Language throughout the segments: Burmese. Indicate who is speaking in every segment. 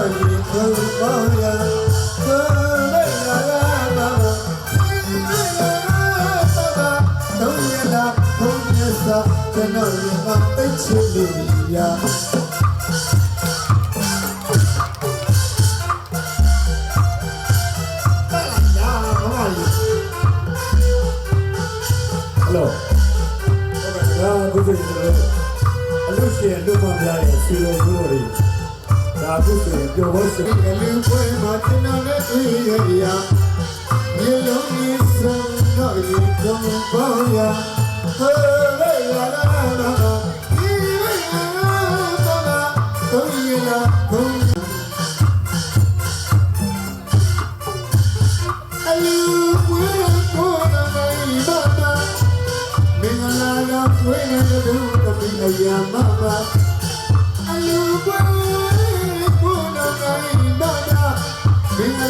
Speaker 1: Yeah. လို့ဒါကိုယ်စီကျွန်တော်အလို့ရှင်အလို့မပြရဆွေတော်တို့
Speaker 2: တွေ ဒါခုဆိုရင်ပြောဖို့ဆိုရင်လူခွဲ
Speaker 3: မှာတင်တော်နဲ့တွေ့
Speaker 2: ရ
Speaker 4: ရာ
Speaker 1: မြေလုံးကြီးစံတော့ရင်တော့ပါရာဟဲ့လေလာလာလာဒီလေလာတော့တော့ရလာ
Speaker 5: တော့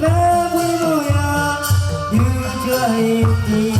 Speaker 1: แม้ไม่รู้อยากยืนเชื่อให้ดี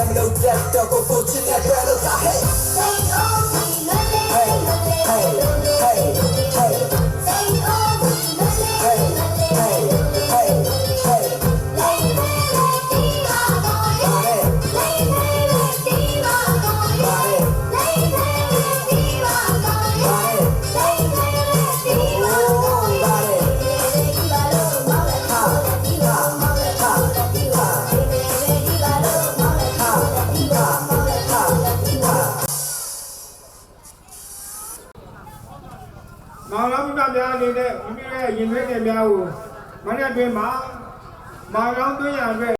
Speaker 1: am no death, double fortune, that rattles I hate. Oh! များအနေနဲ့မိမိရဲ့ရင်
Speaker 5: သွေးနယ်များကိုမနေ့တွင်မှာမာ
Speaker 6: ရောင်းသွင်းရအတွက်